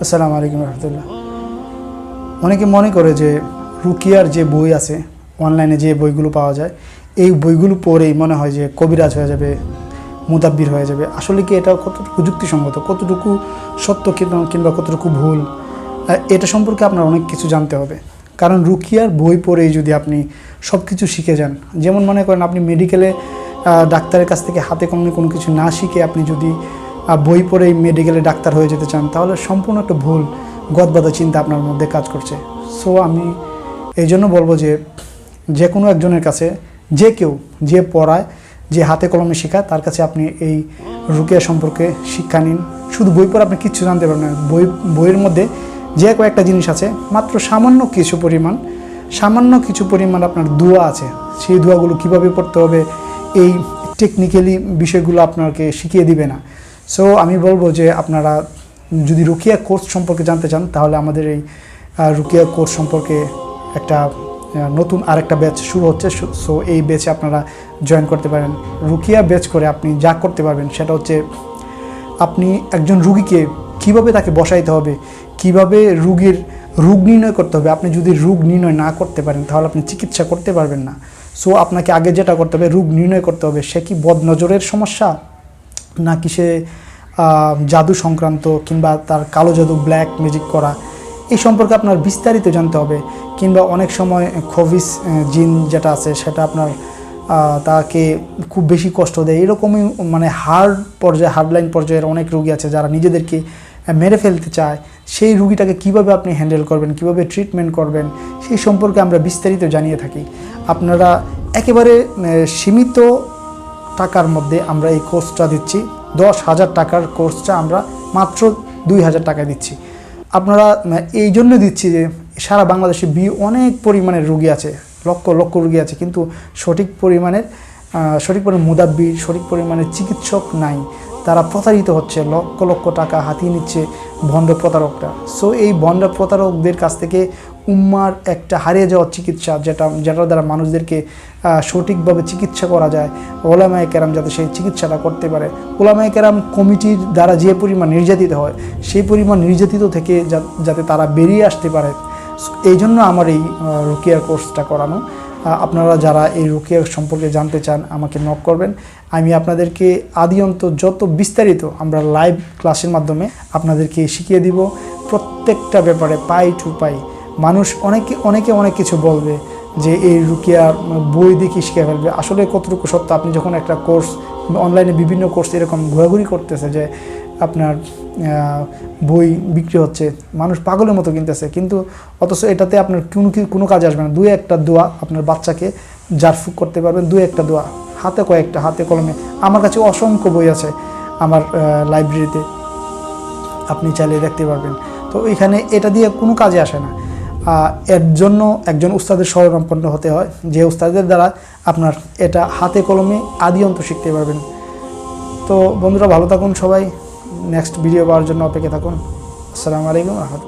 আসসালামু আলাইকুম রহমতুল্লাহ। অনেকে মনে করে যে রুকিয়ার যে বই আছে, অনলাইনে যে বইগুলো পাওয়া যায়, এই বইগুলো পড়েই মনে হয় যে কবিরাজ হয়ে যাবে, মুদাব্বির হয়ে যাবে। আসলে কি এটা কতটুকু যুক্তিসঙ্গত, কতটুকু সত্য কিংবা- কতটুকু ভুল? এটা সম্পর্কে আপনার অনেক কিছু জানতে হবে। কারণ রুকিয়ার বই পড়েই যদি আপনি সব কিছু শিখে যান, যেমন মনে করেন আপনি মেডিকেলে ডাক্তারের কাছ থেকে হাতে কলমে কোনো কিছু না শিখে আপনি যদি বই পড়েই মেডিকেলে ডাক্তার হয়ে যেতে চান, তাহলে সম্পূর্ণ একটা ভুল, গদবাদা চিন্তা আপনার মধ্যে কাজ করছে। সো আমি এই জন্য বলব যে যে কোনো একজনের কাছে, যে কেউ যে পড়ায়, যে হাতে কলমে শেখায়, তার কাছে আপনি এই রুকিয়া সম্পর্কে শিক্ষা নিন। শুধু বই পড়ে আপনি কিচ্ছু জানতে পারবেন না। বই, বইয়ের মধ্যে যে কয়েকটা জিনিস আছে, মাত্র সামান্য কিছু পরিমাণ, সামান্য কিছু পরিমাণ আপনার দোয়া আছে। সেই দোয়াগুলো কীভাবে পড়তে হবে, এই টেকনিক্যালি বিষয়গুলো আপনাকে শিখিয়ে দিবে না। সো আমি বলব যে আপনারা যদি রুকিয়া কোর্স সম্পর্কে জানতে চান, তাহলে আমাদের এই রুকিয়া কোর্স সম্পর্কে একটা নতুন আরেকটা ব্যাচ শুরু হচ্ছে। সো এই ব্যাচে আপনারা জয়েন করতে পারেন। রুকিয়া ব্যাচ করে আপনি যা করতে পারবেন সেটা হচ্ছে, আপনি একজন রুগীকে কীভাবে তাকে বসাইতে হবে, কীভাবে রুগীর রোগ নির্ণয় করতে হবে, আপনি যদি রোগ নির্ণয় না করতে পারেন, তাহলে আপনি চিকিৎসা করতে পারবেন না। সো, আপনাকে আগে যেটা করতে হবে, রোগ নির্ণয় করতে হবে, সে কি বদনজরের সমস্যা? নাকি সে জাদু সংক্রান্ত কিংবা তার কালো জাদু ব্ল্যাক ম্যাজিক করা, এই সম্পর্কে আপনার বিস্তারিত জানতে হবে। কিংবা অনেক সময় খবিস জিন যেটা আছে, সেটা আপনার তাকে খুব বেশি কষ্ট দেয়। এরকমই মানে হার্ড পর্যায়ে হার্ডলাইন পর্যায়ের অনেক রোগী আছে যারা নিজেদেরকে মেরে ফেলতে চায়। সেই রুগীটাকে কীভাবে আপনি হ্যান্ডেল করবেন, কীভাবে ট্রিটমেন্ট করবেন, সেই সম্পর্কে আমরা বিস্তারিত জানিয়ে থাকি। আপনারা একেবারে সীমিত টাকার মধ্যে আমরা এই কোর্সটা দিচ্ছি। দশ হাজার টাকার কোর্সটা আমরা মাত্র দুই হাজার টাকায় দিচ্ছি। আপনারা এই জন্য দিচ্ছি যে সারা বাংলাদেশে বি অনেক পরিমাণের রুগী আছে, লক্ষ লক্ষ রুগী আছে, কিন্তু সঠিক পরিমাণের সঠিক পরিমাণে মুদাব্বি সঠিক পরিমাণের চিকিৎসক নাই। তারা প্রতারিত হচ্ছে, লক্ষ লক্ষ টাকা হাতিয়ে নিচ্ছে ভণ্ড প্রতারকরা সো এই ভণ্ড প্রতারকদের কাছ থেকে উম্মার একটা হারিয়ে যাওয়ার চিকিৎসা যেটা, যেটার দ্বারা মানুষদেরকে সঠিকভাবে চিকিৎসা করা যায়। ওলামায় কেরাম যাতে সেই চিকিৎসাটা করতে পারে। ওলামায় কেরাম কমিটির দ্বারা যে পরিমাণ নির্যাতিত হয়, সেই পরিমাণ নির্যাতিত থেকে যাতে তারা বেরিয়ে আসতে পারে। এই জন্য আমার এই রুকিয়ার কোর্সটা করানো। আপনারা যারা এই রুকিয়ার সম্পর্কে জানতে চান, আমাকে নক করবেন। আমি আপনাদেরকে আদি অন্ত যত বিস্তারিত আমরা লাইভ ক্লাসের মাধ্যমে আপনাদেরকে শিখিয়ে দিব, প্রত্যেকটা ব্যাপারে পাই টু পাই। মানুষ অনেকে অনেকে অনেক কিছু বলবে যে এই রুকিয়া বই দেখে শিখে ফেলবে। আসলে কতটুকু সত্য? আপনি যখন একটা কোর্স অনলাইনে বিভিন্ন কোর্স এরকম ঘোরাঘুরি করতেছে যে আপনার বই বিক্রি হচ্ছে, মানুষ পাগলের মতো কিনতেছে। কিন্তু অথচ এটাতে আপনার কোনো কোনো কাজে আসবে না। দু একটা দোয়া আপনার বাচ্চাকে জারফুক করতে পারবেন দু একটা দোয়া। হাতে কয়েকটা, হাতে কলমে। আমার কাছে অসংখ্য বই আছে আমার লাইব্রেরিতে আপনি চালিয়ে দেখতে পারবেন। তো এখানে এটা দিয়ে কোনো কাজে আসে না। এর জন্য একজন উস্তাদের শরণাপন্ন হতে হয়। যে উস্তাদের দ্বারা আপনার এটা হাতে কলমে আদি অন্ত শিখতে পারবেন। তো বন্ধুরা, ভালো থাকুন সবাই। নেক্সট ভিডিও পাওয়ার জন্য অপেক্ষা থাকুন। আসসালামু আলাইকুম রহমতুল্লাহ।